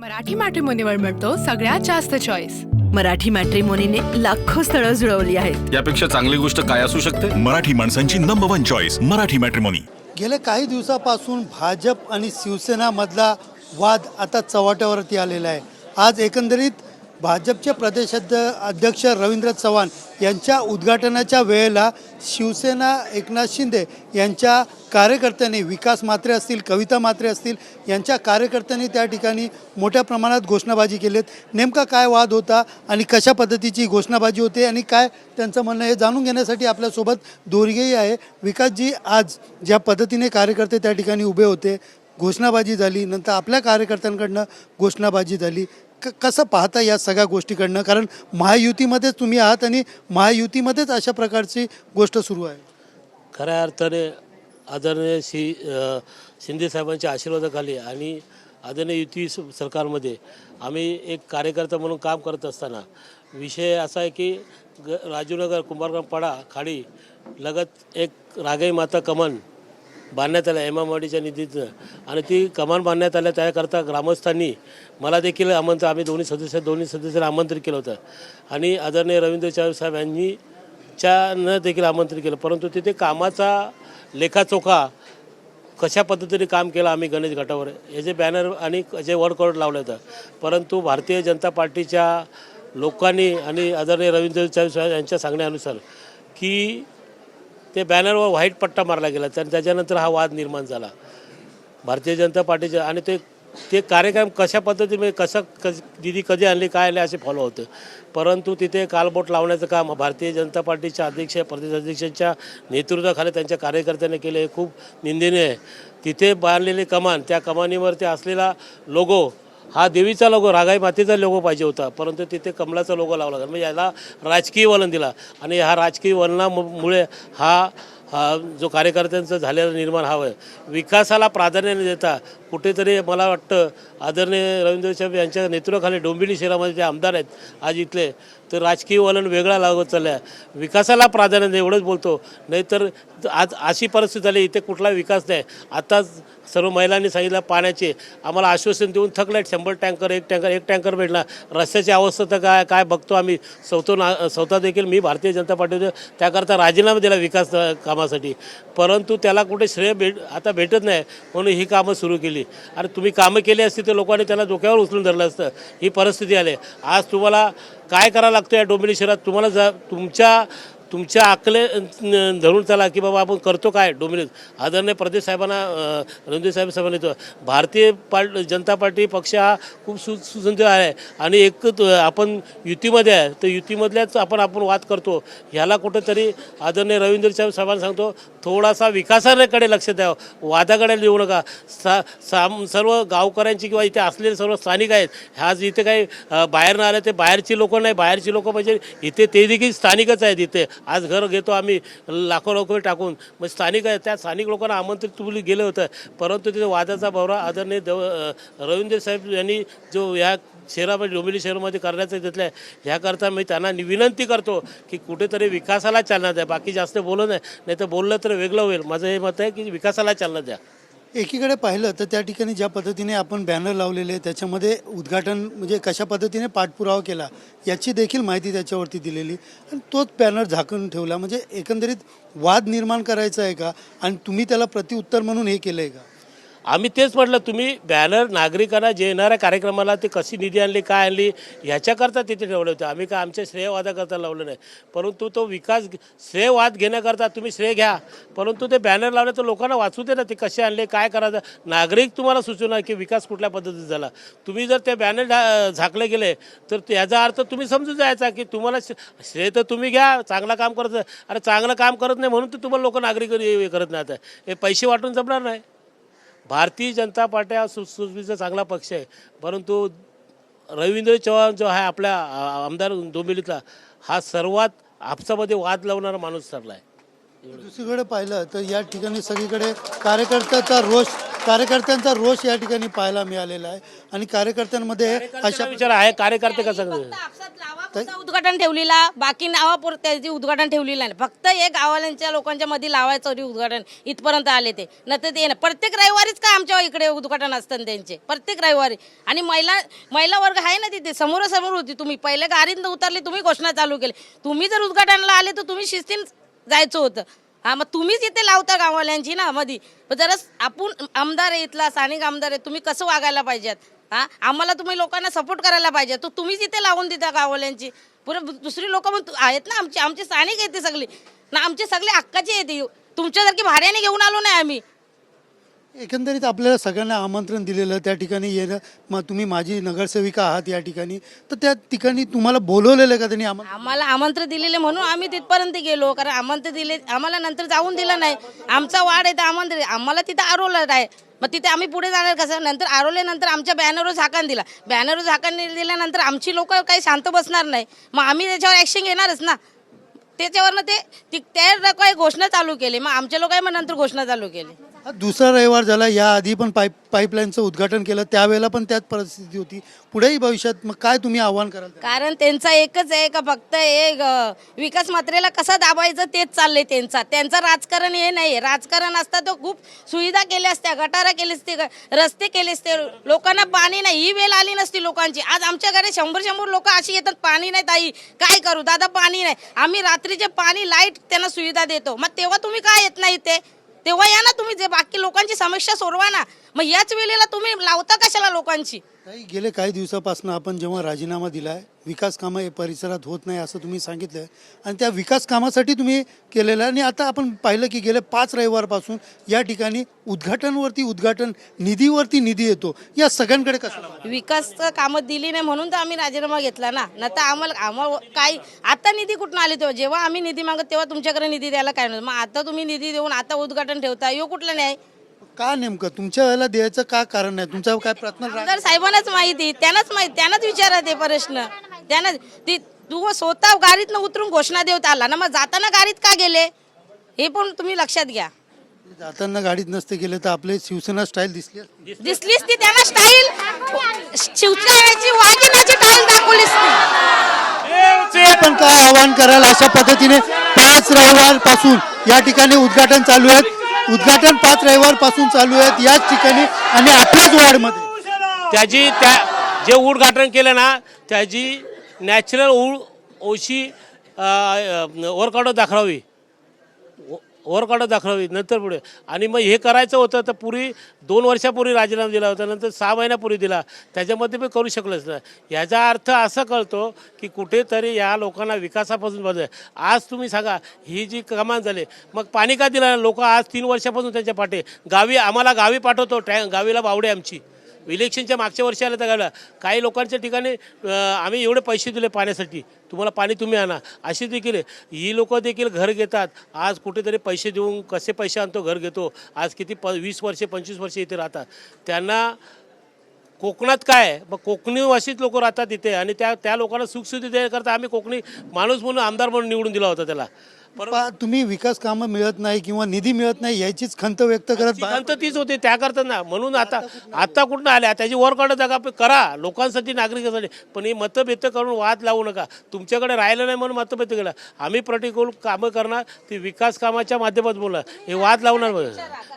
मराठी मॅट्रिमोनीवर मिळतो सगळ्यात जास्त चॉईस मराठी मॅट्रिमोनीने लाखो स्थळं जुळवली आहेत. यापेक्षा चांगली गोष्ट काय असू शकते? मराठी माणसांची number one choice Marathi matrimony गेल्या काही दिवसापासून भाजप आणि शिवसेनामधला वाद आता चव्हाट्यावरती आलेला आहे. आज एकंदरीत भाजपचे प्रदेशाध्य अध्यक्ष रवींद्र चव्हाण यांच्या उद्घाटनाच्या वेळेला शिवसेना एकनाथ शिंदे यांच्या कार्यकर्त्यांनी विकास मात्रे असतील कविता मात्रे असतील यांच्या कार्यकर्त्यांनी त्या ठिकाणी मोठ्या प्रमाणात घोषणाबाजी केलीत. नेमका काय वाद होता आणि कशा पद्धतीची घोषणाबाजी होते आणि काय त्यांचं म्हणणं हे जाणून घेण्यासाठी आपल्यासोबत दोरगेही आहे. विकासजी आज ज्या पद्धतीने कार्यकर्ते त्या ठिकाणी उभे होते घोषणाबाजी झाली नंतर आपल्या कार्यकर्त्यांकडनं घोषणाबाजी झाली क कसं पाहता या सगळ्या गोष्टीकडनं? कारण महायुतीमध्येच तुम्ही आहात आणि महायुतीमध्येच अशा प्रकारची गोष्ट सुरू आहे. खऱ्या अर्थाने आदरणीय श्री शिंदे साहेबांच्या आशीर्वादाखाली आणि आदरणीय युती सरकारमध्ये आम्ही एक कार्यकर्ता म्हणून काम करत असताना विषय असा आहे की ग राजूनगर कुंभारगाव पाडा खाडी लगत एक रागाई माता कमन बांधण्यात आल्या एमावाडीच्या निधीतनं. आणि ती कमान बांधण्यात आल्या त्याकरता ग्रामस्थांनी मला देखील आमंत्रण आम्ही दोन्ही सदस्य दोन्ही सदस्यांना आमंत्रित केलं होतं. आणि आदरणीय रवींद्र चाव साहेब यांनी च्यानं देखील आमंत्रित केलं. परंतु तिथे कामाचा लेखाचोखा कशा पद्धतीने काम केलं आम्ही गणेश गटावर याचे बॅनर आणि जे वर्कआउट लावलं होतं. परंतु भारतीय जनता पार्टीच्या लोकांनी आणि आदरणीय रवींद्र साहेब यांच्या सांगण्यानुसार की ते बॅनरवर व्हाईट पट्टा मारला गेला. आणि त्याच्यानंतर हा वाद निर्माण झाला. भारतीय जनता पार्टीच्या आणि ते ते कार्यक्रम कशा पद्धतीने कसं कस दिदी कधी आणली काय आले असे फॉलो होतं. परंतु तिथे कालबोट लावण्याचं काम भारतीय जनता पार्टीच्या अध्यक्ष प्रदेश अध्यक्षांच्या नेतृत्वाखाली त्यांच्या कार्यकर्त्यांनी केले. हे खूप निंदनीय आहे. तिथे बांधलेली कमान त्या कमानीवरती असलेला लोगो हा देवीचा लोगो रागाई मातेचा लोगो पाहिजे होता. परंतु तिथे कमलाचा लोगो लावला लागला म्हणजे याला राजकीय वलन दिला. आणि ह्या राजकीय वलनामुळे हा हा जो कार्यकर्त्यांचं झालेला निर्माण हवं आहे विकासाला प्राधान्य न देता कुठेतरी मला वाटतं आदरणीय रवींद्र साहेब यांच्या नेतृत्वाखाली डोंबिवली शहरामध्ये जे आमदार आहेत आज इथले तर राजकीय वलन वेगळा लागत चाललं आहे विकासाला प्राधान्य नाही एवढंच बोलतो. नाहीतर आज अशी परिस्थिती झाली इथे कुठला विकास नाही. आता सर्व महिलांनी सांगितलं पाण्याचे आम्हाला आश्वासन देऊन थकलं शंभर टँकर एक टँकर एक टँकर भेटला. रस्त्याची अवस्था तर काय काय बघतो आम्ही. स्वतः ना स्वतः देखील मी भारतीय जनता पार्टीचे त्याकरता राजीनामा दिला विकास कामासाठी. परंतु त्याला कुठे श्रेय भेट आता भेटत नाही. म्हणून ही कामं सुरू केली. आणि तुम्ही कामं केली असती तर लोकांनी त्याला डोक्यावर उचलून धरलं असतं. ही परिस्थिती आली. आज तुम्हाला काय करावं लागतं या डोंबिवली शहरात? तुम्हाला जा तुमच्या तुमच्या आकले धरून चला की बाबा आपण करतो काय? डोमिनेट आदरणीय प्रदेश साहेबांना अ, रणजित साहेब साहेबांना येतो भारतीय पार्ट जनता पार्टी पक्ष हा खूप सु सुसंध आहे. आणि एक त- आपण युतीमध्ये आहे तर युतीमधल्याच आपण आपण वाद करतो. ह्याला कुठंतरी आदरणीय रवींद्र साहेब साहेबांना सांगतो थोडासा विकासाकडे लक्ष द्यावं वादाकडे लिहू नका. सा साम सर्व गावकऱ्यांची किंवा इथे असलेले सर्व स्थानिक आहेत ह्या इथे काही बाहेर बाहेरनं आले ते बाहेरची लोक नाही. बाहेरची लोक म्हणजे इथे ते देखील स्थानिकच आहेत इथे. आज घर घेतो आम्ही लाखो लोक टाकून. मग स्थानिक आहे त्या स्थानिक लोकांना आमंत्रित तुम्ही गेलं होतं. परंतु तिथे वादाचा भवरा आदरणीय देव रवींद्र साहेब यांनी जो ह्या शहरामध्ये डोंबिवली शहरामध्ये करण्याचं घेतलं आहे ह्याकरता मी त्यांना विनंती करतो की कुठेतरी विकासाला चालना द्या. बाकी जास्त बोलू नये नाही तर बोललं तर वेगळं होईल. माझं हे मत आहे की विकासाला चालना द्या. एकीकडे पाहिलं तर त्या ठिकाणी ज्या पद्धतीने आपण बॅनर लावलेले आहे त्याच्यामध्ये उद्घाटन म्हणजे कशा पद्धतीने पाठपुरावा केला याची देखील माहिती त्याच्यावरती दिलेली. आणि तोच बॅनर झाकून ठेवला. म्हणजे एकंदरीत वाद निर्माण करायचा आहे का? आणि तुम्ही त्याला प्रतिउत्तर म्हणून हे केलं आहे का? आम्ही तेच म्हटलं तुम्ही बॅनर नागरिकांना जे येणाऱ्या कार्यक्रमाला ते कशी निधी आणली काय आणली ह्याच्याकरता तिथे ठेवले होते. आम्ही काय आमच्या श्रेयवादाकरता लावलं नाही. परंतु तो विकास श्रेयवाद घेण्याकरता तुम्ही श्रेय घ्या. परंतु ते बॅनर लावले तर लोकांना वाचू दे ना ते कसे आणले काय करायचं. नागरिक तुम्हाला सुचवणार की विकास कुठल्या पद्धतीत झाला. तुम्ही जर ते बॅनर झा झाकले गेले तर याचा अर्थ तुम्ही समजून जायचा की तुम्हाला श- श्रेय तर तुम्ही घ्या चांगलं काम करत अरे चांगलं काम करत नाही म्हणून तर तुम्हाला लोक नागरिक हे करत नाही आता हे पैसे वाटून जमणार नाही. भारतीय जनता पार्टी हा सुस्थितीचा चांगला पक्ष आहे. परंतु रवींद्र चव्हाण जो आहे आपल्या आमदार डोंबिवलीतला हा सर्वात आपसामध्ये वाद लावणारा माणूस ठरला आहे. दुसरीकडे पाहिलं तर या ठिकाणी सगळीकडे कार्यकर्त्याचा रोष कार्यकर्त्यांचा रोष या ठिकाणी पाहायला मिळालेला आहे. आणि कार्यकर्त्यांमध्ये अशा विचार आहे कार्यकर्ते कसं फक्त उद्घाटन ठेवलेला बाकी नावापुर त्याची उद्घाटन ठेवलेलं नाही फक्त हे गावाल्यांच्या लोकांच्या मध्ये लावायचं होती उद्घाटन इथपर्यंत आले ते. न तर ते. प्रत्येक रविवारीच काय आमच्या इकडे उद्घाटन असतं त्यांचे? प्रत्येक रविवारी. आणि महिला महिला वर्ग आहे ना तिथे? समोरासमोर होती तुम्ही. पहिले गाडीत उतरले तुम्ही घोषणा चालू केली. तुम्ही जर उद्घाटनाला आले तर तुम्ही शिस्तीन जायचं होतं. हा मग तुम्हीच इथे लावता गाववाल्यांची ना मधी? जरा आपण आमदार आहे इथला स्थानिक आमदार आहे तुम्ही कसं वागायला पाहिजेत? हा? आम्हाला तुम्ही लोकांना सपोर्ट करायला पाहिजे. तो तुम्हीच इथे लावून देता गाववाल्यांची. पुढे दुसरी लोक पण आहेत ना आमची. आमची स्थानिक येते सगळी. ना आमची सगळी हक्काची येते. तुमच्यासारखी भाड्याने घेऊन आलो नाही आम्ही. एकंदरीत आपल्याला सगळ्यांना आमंत्रण दिलेलं त्या ठिकाणी येणं मग तुम्ही माझी नगरसेविका आहात या ठिकाणी तर त्या ठिकाणी तुम्हाला बोलवलेलं का त्यांनी आम्हाला आमंत्रण दिलेले म्हणून आम्ही तिथपर्यंत गेलो कारण आमंत्रण दिले आम्हाला नंतर जाऊन दिलं नाही. आमचा वाढ आहे तर आमंत्रण आम्हाला तिथं आरोलं आहे मग तिथे आम्ही पुढे जाणार कसं? नंतर आरोल्यानंतर आमच्या बॅनरवर झाकण दिला. बॅनरवर झाकण दिल्यानंतर आमची लोक काही शांत बसणार नाही. मग आम्ही त्याच्यावर ॲक्शन घेणारच ना. त्याच्यावरनं ते ती- त्या काही घोषणा चालू केली. मग आमच्या लोकांनी मग नंतर घोषणा चालू केली. हा दुसरा रविवार झाला या आधी पण पाईप पाईपलाईनचं उद्घाटन केलं त्यावेळेला पण त्याच परिस्थिती होती. पुढेही भविष्यात मग काय तुम्ही आव्हान कराल कारण त्यांचा एकच आहे का फक्त एक ग विकास मात्रेला कसा दाबायचं तेच चाललंय त्यांचा. त्यांचं राजकारण हे नाही राजकारण असता तर खूप सुविधा केल्या असत्या गटारा केले असते ग- रस्ते केले असते. लोकांना पाणी नाही. ही वेळ आली नसती लोकांची. आज आमच्याकडे शंभर शंभर लोक अशी येतात पाणी नाही ताई. काय करू? दादा पाणी नाही. आम्ही रात्रीचे पाणी लाइट त्यांना सुविधा देतो. मग तेव्हा तुम्ही काय येत नाही ते तेव्हा या ना तुम्ही जे बाकी लोकांची समस्या सोडवा ना. मग याच वेळेला तुम्ही लावता कशाला लोकांची? गेले काही दिवसापासून आपण जेव्हा राजीनामा दिलाय विकास कामं हे परिसरात होत नाही असं तुम्ही सांगितलंय आणि त्या विकास कामासाठी तुम्ही केलेलं आहे. आणि आता आपण पाहिलं की गेले पाच रविवारपासून या ठिकाणी उद्घाटनवरती उद्घाटन निधीवरती निधी येतो. या सगळ्यांकडे कसं? विकास कामं दिली नाही म्हणून तर आम्ही राजीनामा घेतला ना. न तर आम्हाला आम्हाला काय आता निधी कुठून आली तेव्हा? जेव्हा आम्ही निधी मागत तेव्हा तुमच्याकडे निधी द्यायला काय नव्हतं मग आता तुम्ही निधी देऊन आता उद्घाटन ठेवता यो कुठलं नाही का नेमकं? तुमच्या वेळेला द्यायचं का कारण नाही? तुमचा काय प्रश्न राग- साहेबांनाच माहिती त्यांनाच माहिती त्यांनाच विचारा ते प्रश्न. त्यांना ती तू स्वतः गाडीतनं उतरून घोषणा देवता आला ना मग जाताना गाडीत का गेले? हे पण तुम्ही लक्षात घ्या. जाताना गाडीत नसते गेले तर आपले शिवसेना स्टाईल दिसली असती. दिसलीच ती त्यांना स्टाईल शिवसेनेची वाघिण्याची स्टाईल दाखवलीच ती. आपण काय आवाहन कराल अशा पद्धतीने? पाच रविवारपासून या ठिकाणी उद्घाटन चालू आहेत. उद्घाटन पाच रविवारपासून चालू आहेत. याच ठिकाणी आणि आपल्याच वार्डमध्ये. त्याची त्या जे उद्घाटन केलं ना त्याची नॅचरल ऊळ ओशी वर्कआउट दाखवावी. ओरकाडो दाखवावी नंतर पुढे. आणि मग हे करायचं होतं तर पूर्वी दोन वर्षापूर्वी राजीनामा दिला होता नंतर सहा महिन्यापूर्वी दिला. त्याच्यामध्ये मी करू शकलोच नाही. याचा अर्थ असं कळतो की कुठेतरी या लोकांना विकासापासून बदल. आज तुम्ही सांगा ही जी कमान झाली मग पाणी का दिलं? लोक आज तीन वर्षापासून त्यांच्या पाठी. गावी आम्हाला गावी पाठवतो टॅ गावीला बावडे आमची. इलेक्शनच्या मागच्या वर्षी आलं तर गावला काही लोकांच्या ठिकाणी आम्ही एवढे पैसे दिले पाण्यासाठी. तुम्हाला पाणी तुम्ही आणा. अशी देखील आहे. ही लोक देखील घर घेतात. आज कुठेतरी पैसे देऊन कसे पैसे आणतो घर घेतो. आज किती प वीस वर्षे पंचवीस वर्षे इथे राहतात. त्यांना कोकणात काय आहे? मग कोकणीवासीत लोक राहतात इथे. आणि त्या त्या लोकांना सुखसुविधा देण्याकरता आम्ही कोकणी माणूस म्हणून आमदार म्हणून निवडून दिला होता त्याला. तुम्ही विकास कामं मिळत नाही किंवा निधी मिळत नाही याचीच खंत व्यक्त करत खंत तीच होती त्या करता ना. म्हणून आता आता कुठं आल्या? त्याची वर काढत जागा करा. लोकांसाठी नागरिकांसाठी. पण ही मतभेद करून वाद लावू नका. तुमच्याकडे राहिलं नाही म्हणून मतभेद केला. आम्ही प्रतिकूल कामं करणार ती विकास कामाच्या माध्यमातून बोला हे वाद लावणार बघ.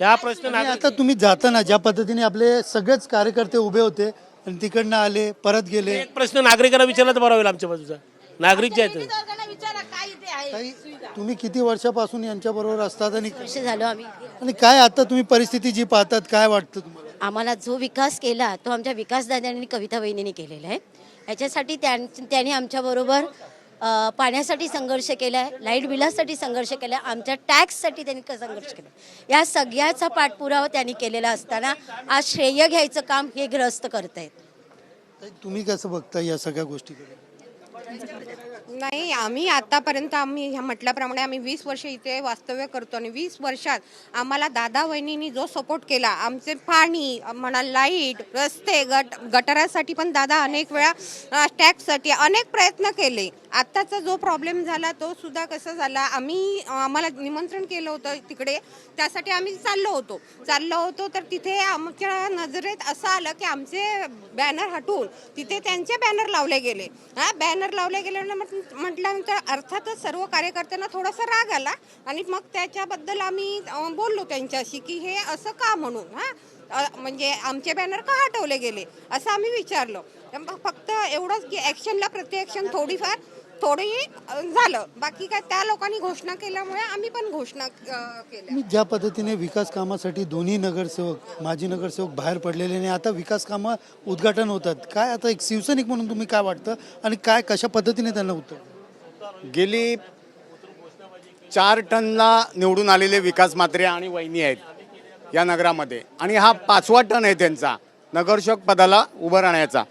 या प्रश्न आणि नागरिक- आता तुम्ही जाताना ज्या पद्धतीने आपले सगळेच कार्यकर्ते उभे होते आणि तिकडनं आले परत गेले. एक प्रश्न नागरिकांना विचारला तर बरं होईल आमच्या बाजूचा. नागरिक जे आहेत विचारा. ताई, तुम्ही किती वर्षापासून यांच्या बरोबर असतात आणि वर्ष झालो आम्ही आणि काय आता तुम्ही परिस्थिती जी पाहतात काय वाटतं तुम्हाला? आम्हाला जो विकास केला तो आमच्या विकासदादांनी कविता वहिनीने केलेला आहे. याच्यासाठी त्यां त्यांनी आमच्याबरोबर अ, पाण्यासाठी संघर्ष केला आहे लाइट बिलासाठी संघर्ष केला आहे आमच्या टॅक्ससाठी त्यांनी क- संघर्ष केला. या सगळ्याचा पाठपुरावा त्यांनी केलेला असताना आज श्रेय घ्यायचं काम हे ग्रस्त करत आहेत ताई, तुम्ही कसं बघता या सगळ्या गोष्टीकडे? नाही आम्ही आतापर्यंत आम्ही ह्या म्हटल्याप्रमाणे आम्ही वीस वर्ष इथे वास्तव्य करतो आणि वीस वर्षात आम्हाला दादा वहिनींनी जो सपोर्ट केला आमचे पाणी म्हणा लाइट रस्ते गट गटारासाठी पण दादा अनेक वेळा टॅक्ससाठी अनेक प्रयत्न केले. आत्ताचा जो प्रॉब्लेम झाला तो सुद्धा कसा झाला आम्ही आम्हाला निमंत्रण केलं होतं तिकडे त्यासाठी आम्ही चाललो होतो. चाललो होतो तर तिथे आमच्या नजरेत असं आलं की आमचे बॅनर हटवून तिथे त्यांचे बॅनर लावले गेले. हा बॅनर लावले गेले म्हटलं म्हटल्यानंतर अर्थातच सर्व कार्यकर्त्यांना थोडासा राग आला आणि मग त्याच्याबद्दल आम्ही बोललो त्यांच्याशी की हे असं का म्हणून हा? म्हणजे आमचे बॅनर का हटवले गेले? असं आम्ही विचारलो. मग फक्त एवढंच की ॲक्शनला प्रतिॲक्शन थोडीफार थोडी झालं. बाकी काय त्या लोकांनी घोषणा केल्यामुळे आम्ही पण घोषणा अ, केल्या. मी ज्या पद्धतीने विकास कामासाठी दोन्ही नगरसेवक माजी नगरसेवक बाहेर पडलेले आणि आता विकास कामं उद्घाटन होतात काय आता एक शिवसैनिक म्हणून तुम्ही काय वाटतं? आणि काय कशा पद्धतीने त्यांना उत्तर गेली चार टनला निवडून आलेले विकास मात्रे आणि वहिनी आहेत या नगरामध्ये. आणि हा पाचवा टन आहे त्यांचा नगरसेवक पदाला उभं राहण्याचा.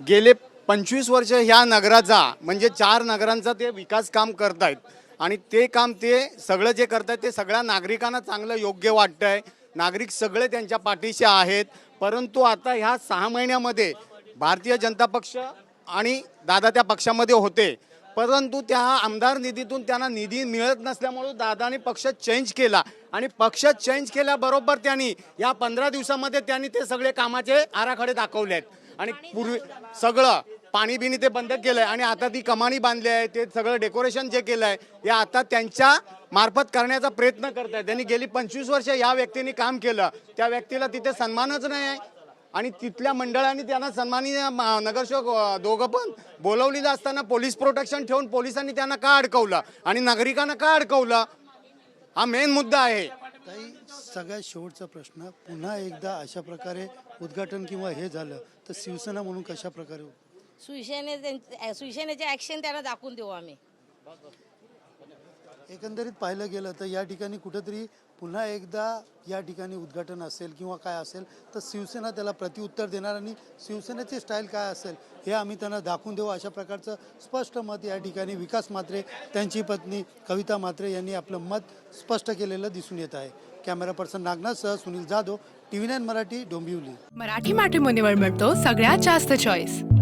गेले पंचवीस वर्ष ह्या नगराचा म्हणजे चार नगरांचा ते विकास काम करत आहेत आणि ते काम ते सगळं जे करत आहेत ते सगळ्या नागरिकांना चांगलं योग्य वाटतं आहे नागरिक सगळे त्यांच्या पाठीशी आहेत. परंतु आता ह्या सहा महिन्यामध्ये भारतीय जनता पक्ष आणि दादा त्या पक्षामध्ये होते. परंतु त्या आमदार निधीतून त्यांना निधी मिळत नसल्यामुळे दादाने पक्ष चेंज केला. आणि पक्ष चेंज केल्याबरोबर त्यांनी या पंधरा दिवसामध्ये त्यांनी ते सगळे कामाचे आराखडे दाखवले आहेत आणि पूर्वी सगळं पाणी बिणी ते बंद केलं आहे आणि आता ती कमानी बांधली आहे ते सगळं डेकोरेशन जे केलं आहे हे आता त्यांच्या मार्फत करण्याचा प्रयत्न करत आहे त्यांनी गेली पंचवीस वर्ष या व्यक्तीने काम केलं. त्या व्यक्तीला तिथे सन्मानच नाही आहे. आणि तिथल्या मंडळांनी त्यांना सन्मानी नगरसेवक दोघं पण बोलवलेलं असताना पोलीस प्रोटेक्शन ठेवून पोलिसांनी त्यांना का अडकवलं? आणि नागरिकांना का अडकवलं? हा मेन मुद्दा आहे. काही सगळ्यात शेवटचा प्रश्न पुन्हा एकदा अशा प्रकारे उद्घाटन किंवा हे झालं तर शिवसेना म्हणून कशा प्रकारे शिवसेने त्यांचे- शिवसेनेचे ॲक्शन त्यांना दाखवून देऊ आम्ही. एकंदरीत पाहिलं गेलं तर या ठिकाणी कुठेतरी पुन्हा एकदा या ठिकाणी उद्घाटन असेल किंवा काय असेल तर शिवसेना त्याला प्रत्युत्तर देणार आणि शिवसेनेची स्टाईल काय असेल हे आम्ही त्यांना दाखवून देऊ. अशा प्रकारचं स्पष्ट मत या ठिकाणी विकास मात्रे त्यांची पत्नी कविता मात्रे यांनी आपलं मत स्पष्ट केलेलं दिसून येत आहे. Camera person नागनाथसह Sunil Jadhav T V nine Marathi Dombivli. Marathi मॅट्रिमोनीवर मिळतो सगळ्यात जास्त चॉईस